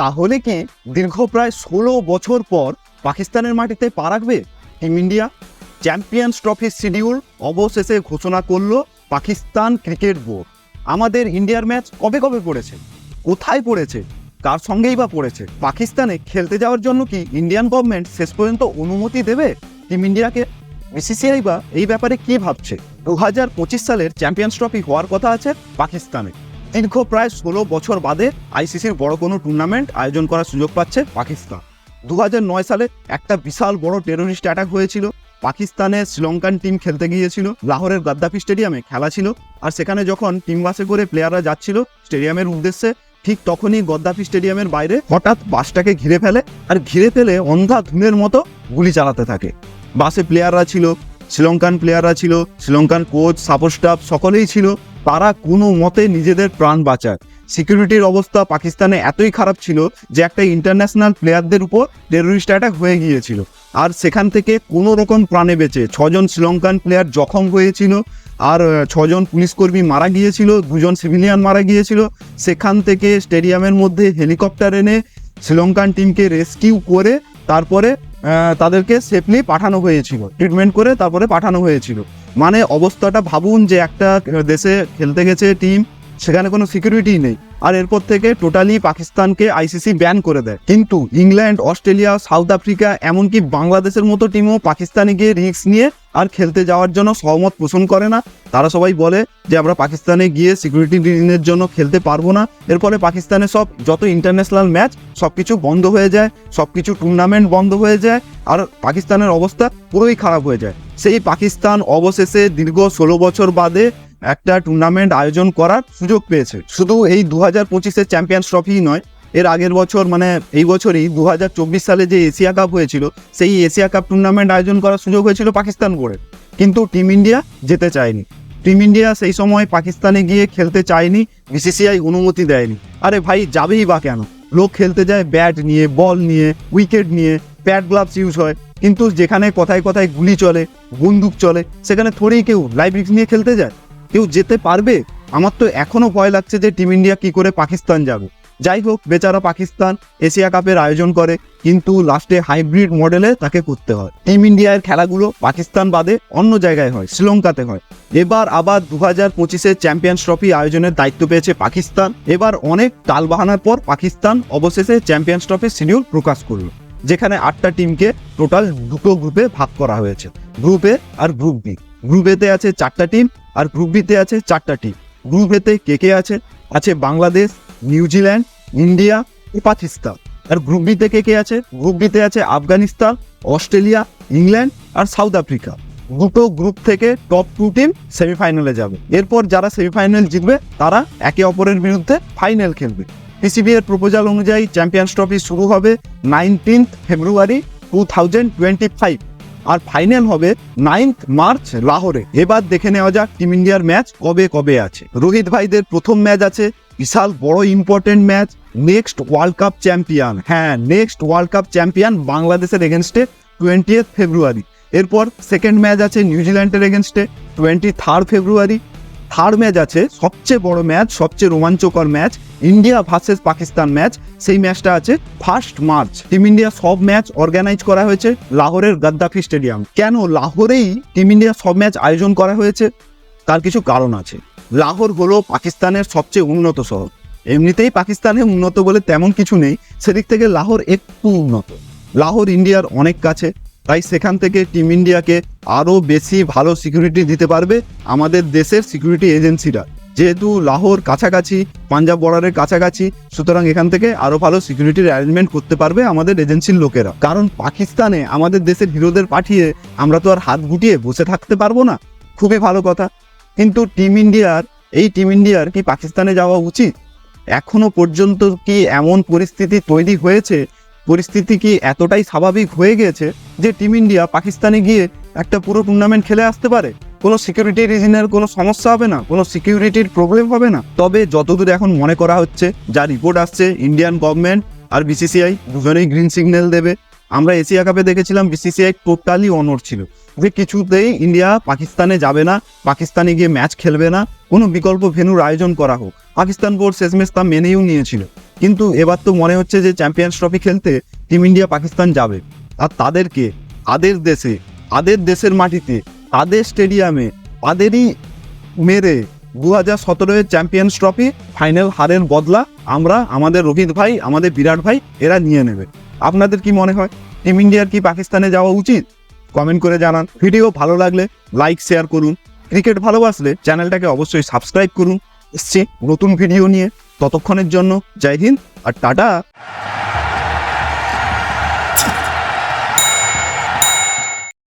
তাহলে কি? দীর্ঘ প্রায় ষোলো বছর পর পাকিস্তানের মাটিতে পা রাখবে টিম ইন্ডিয়া। চ্যাম্পিয়ন্স ট্রফির শিডিউল অবশেষে ঘোষণা করল পাকিস্তান ক্রিকেট বোর্ড। আমাদের ইন্ডিয়ার ম্যাচ কবে কবে পড়েছে? কোথায় পড়েছে? কার সঙ্গেই বা পড়েছে? পাকিস্তানে খেলতে যাওয়ার জন্য কি ইন্ডিয়ান গভর্নমেন্ট শেষ পর্যন্ত অনুমতি দেবে টিম ইন্ডিয়াকে? বিসিসিআই বা এই ব্যাপারে কি ভাবছে? দু হাজার পঁচিশ সালের চ্যাম্পিয়ন্স ট্রফি হওয়ার কথা আছে পাকিস্তানে। দীর্ঘ প্রায় ষোলো বছর বাদে আইসিসির বড় কোনো টুর্নামেন্ট আয়োজন করার সুযোগ পাচ্ছে পাকিস্তান। দু নয় সালে একটা বিশাল বড় টেরোরিস্ট অ্যাটাক হয়েছিল। পাকিস্তানে শ্রীলঙ্কান টিম খেলতে গিয়েছিল। লাহোরের গাদ্দাফি স্টেডিয়ামে খেলা ছিল। আর সেখানে যখন টিম বাসে করে প্লেয়াররা যাচ্ছিল স্টেডিয়ামের উদ্দেশ্যে, ঠিক তখনই গদ্দাফি স্টেডিয়ামের বাইরে হঠাৎ বাসটাকে ঘিরে ফেলে আর ঘিরে ফেলে অন্ধা ধুনের মতো গুলি চালাতে থাকে। বাসে প্লেয়াররা ছিল, শ্রীলঙ্কান প্লেয়াররা ছিল, শ্রীলঙ্কান কোচ সাপোর্ট স্টাফ সকলেই ছিল। তারা কোনো মতে নিজেদের প্রাণ বাঁচায়। সিকিউরিটির অবস্থা পাকিস্তানে এতই খারাপ ছিল যে একটা ইন্টারন্যাশনাল প্লেয়ারদের উপর টেরোরিস্ট অ্যাটাক হয়ে গিয়েছিল। আর সেখান থেকে কোনো রকম প্রাণে বেঁচে ছজন শ্রীলঙ্কান প্লেয়ার জখম হয়েছিল, আর ছজন পুলিশকর্মী মারা গিয়েছিল, দুজন সিভিলিয়ান মারা গিয়েছিল। সেখান থেকে স্টেডিয়ামের মধ্যে হেলিকপ্টার এনে শ্রীলঙ্কান টিমকে রেস্কিউ করে তারপরে তাদেরকে সেফলি পাঠানো হয়েছিল। ট্রিটমেন্ট করে তারপরে পাঠানো হয়েছিল। মানে অবস্থাটা ভাবুন যে একটা দেশে খেলতে গেছে টিম সেখানে কোনো সিকিউরিটি নেই। আর এরপর থেকে টোটালি পাকিস্তানকে আইসিসি ব্যান করে দেয়। কিন্তু ইংল্যান্ড, অস্ট্রেলিয়া, সাউথ আফ্রিকা, এমনকি বাংলাদেশের মতো টিমও পাকিস্তানে গিয়ে রিস্ক নিয়ে আর খেলতে যাওয়ার জন্য সহমত পোষণ করে না। তারা সবাই বলে যে, আমরা পাকিস্তানে গিয়ে সিকিউরিটি রিজনের জন্য খেলতে পারব না। এর ফলে পাকিস্তানে সব, যত ইন্টারন্যাশনাল ম্যাচ সব কিছু বন্ধ হয়ে যায় সব কিছু টুর্নামেন্ট বন্ধ হয়ে যায়, আর পাকিস্তানের অবস্থা পুরোই খারাপ হয়ে যায়। সেই পাকিস্তান অবশেষে দীর্ঘ ষোলো বছর বাদে একটা টুর্নামেন্ট আয়োজন করার সুযোগ পেয়েছে। শুধু এই দু হাজার পঁচিশের চ্যাম্পিয়ন্স ট্রফি নয়, এর আগের বছর মানে এই বছরই দু হাজার চব্বিশ সালে যে এশিয়া কাপ হয়েছিল, সেই এশিয়া কাপ টুর্নামেন্ট আয়োজন করার সুযোগ হয়েছিল পাকিস্তান বোর্ডের কিন্তু টিম ইন্ডিয়া যেতে চায়নি। টিম ইন্ডিয়া সেই সময় পাকিস্তানে গিয়ে খেলতে চায়নি বিসিসিআই অনুমতি দেয়নি। আরে ভাই, যাবেই বা কেন? লোক খেলতে যায় ব্যাট নিয়ে বল নিয়ে উইকেট নিয়ে প্যাড গ্লাভস ইউজ হয়। কিন্তু যেখানে কথায় কথায় গুলি চলে, বন্দুক চলে, সেখানে থোড়েই কেউ লাইভ রিক্স নিয়ে খেলতে যায়। কেউ যেতে পারবে? আমার তো এখনও ভয় লাগছে যে টিম ইন্ডিয়া কি করে পাকিস্তান যাবে। যাই হোক, বেচারা পাকিস্তান এশিয়া কাপের আয়োজন করে, কিন্তু লাস্টে হাইব্রিড মডেলে তাকে করতে হয়। টিম ইন্ডিয়ার খেলাগুলো পাকিস্তান বাদে অন্য জায়গায় হয়, শ্রীলঙ্কাতে হয়। এবার আবার দু হাজার পঁচিশের চ্যাম্পিয়ন্স ট্রফি আয়োজনের দায়িত্ব পেয়েছে পাকিস্তান। এবার অনেক টালবাহানার পর পাকিস্তান অবশেষে চ্যাম্পিয়ন্স ট্রফির শিডিউল প্রকাশ করল, যেখানে আটটা টিমকে টোটাল দুটো গ্রুপে ভাগ করা হয়েছে গ্রুপ এ আর গ্রুপ বি গ্রুপ এতে আছে চারটা টিম আর গ্রুপ বিতে আছে চারটা টিম গ্রুপ এতে কে কে আছে? আছে বাংলাদেশ নিউজিল্যান্ড ইন্ডিয়া ও পাকিস্তান। আর গ্রুপ বিতে কে কে আছে? গ্রুপ বিতে আছে আফগানিস্তান, অস্ট্রেলিয়া, ইংল্যান্ড আর সাউথ আফ্রিকা। দুটো গ্রুপ থেকে টপ টু টিম সেমিফাইনালে যাবে। এরপর যারা সেমিফাইনাল জিতবে, তারা একে অপরের বিরুদ্ধে ফাইনাল খেলবে। পিসিবি এর প্রপোজাল অনুযায়ী চ্যাম্পিয়ন্স ট্রফি শুরু হবে nineteenth February two thousand twenty five আর ফাইনাল হবে নাইন্থ মার্চ লাহোরে এবার দেখে নেওয়া যাক টিম ইন্ডিয়ার ম্যাচ কবে কবে আছে। রোহিত ভাইদের প্রথম ম্যাচ আছে, বিশাল বড় important match next world cup champion হ্যাঁ নেক্সট ওয়ার্ল্ড কাপ চ্যাম্পিয়ন বাংলাদেশের এগেনস্টে টোয়েন্টি ফেব্রুয়ারি এরপর সেকেন্ড ম্যাচ আছে নিউজিল্যান্ডের এগেনস্টে twenty third February third match আছে সবচেয়ে বড় ম্যাচ সবচেয়ে রোমাঞ্চকর match India versus Pakistan match, সেই ম্যাচটা আছে ফার্স্ট মার্চ। টিম ইন্ডিয়া সব ম্যাচ অর্গানাইজ করা হয়েছে লাহোরের গাদ্দাফি স্টেডিয়াম। কেন লাহোরেই টিম ইন্ডিয়া সব ম্যাচ আয়োজন করা হয়েছে? তার কিছু কারণ আছে। লাহোর হলো পাকিস্তানের সবচেয়ে উন্নত শহর। এমনিতেই পাকিস্তানে উন্নত বলে তেমন কিছু নেই, সেদিক থেকে লাহোর একটু উন্নত। লাহোর ইন্ডিয়ার অনেক কাছে, তাই সেখান থেকে টিম ইন্ডিয়াকে আরও বেশি ভালো সিকিউরিটি দিতে পারবে আমাদের দেশের সিকিউরিটি এজেন্সিরা যেহেতু লাহোর কাছাকাছি, পাঞ্জাব বর্ডারের কাছাকাছি, সুতরাং এখান থেকে আরও ভালো সিকিউরিটির অ্যারেঞ্জমেন্ট করতে পারবে আমাদের এজেন্সির লোকেরা। কারণ পাকিস্তানে আমাদের দেশের হিরোদের পাঠিয়ে আমরা তো আর হাত গুটিয়ে বসে থাকতে পারব না। খুবই ভালো কথা। কিন্তু টিম ইন্ডিয়ার এই টিম ইন্ডিয়ার কি পাকিস্তানে যাওয়া উচিত? এখনও পর্যন্ত কি এমন পরিস্থিতি তৈরি হয়েছে? পরিস্থিতি কি এতটাই স্বাভাবিক হয়ে গেছে যে টিম ইন্ডিয়া পাকিস্তানে গিয়ে একটা পুরো টুর্নামেন্ট খেলে আসতে পারে? কোনো সিকিউরিটি রিজনের কোনো সমস্যা হবে না, কোনো সিকিউরিটির প্রবলেম হবে না। তবে যতদূর এখন মনে করা হচ্ছে, যা রিপোর্ট আসছে ইন্ডিয়ান গভর্নমেন্ট আর বিসিসিআই দুজনেই গ্রিন সিগন্যাল দেবে। আমরা এশিয়া কাপে দেখেছিলাম বিসিসিআই টোটালি অনর ছিল। যে কিছুতেই ইন্ডিয়া পাকিস্তানে যাবে না, পাকিস্তানে গিয়ে ম্যাচ খেলবে না, কোনো বিকল্প ভেন্যুর আয়োজন করা হোক। পাকিস্তান বোর্ড শেষমেশ তা মেনেও নিয়েছিল। কিন্তু এবার তো মনে হচ্ছে যে চ্যাম্পিয়ন্স ট্রফি খেলতে টিম ইন্ডিয়া পাকিস্তান যাবে। আর তাদেরকে, তাদের দেশে, তাদের দেশের মাটিতে তাদের স্টেডিয়ামে তাদেরই মেরে দু হাজার সতেরোয় চ্যাম্পিয়ন্স ট্রফি ফাইনাল হারের বদলা আমরা, আমাদের রোহিত ভাই, আমাদের বিরাট ভাই, এরা নিয়ে নেবে। আপনাদের কি মনে হয়? টিম ইন্ডিয়ার কি পাকিস্তানে যাওয়া উচিত? কমেন্ট করে জানান। ভিডিও ভালো লাগলে লাইক, শেয়ার করুন। ক্রিকেট ভালোবাসলে চ্যানেলটাকে অবশ্যই সাবস্ক্রাইব করুন। এসছি নতুন ভিডিও নিয়ে। ততক্ষণের জন্য জয় হিন্দ আর টাটা।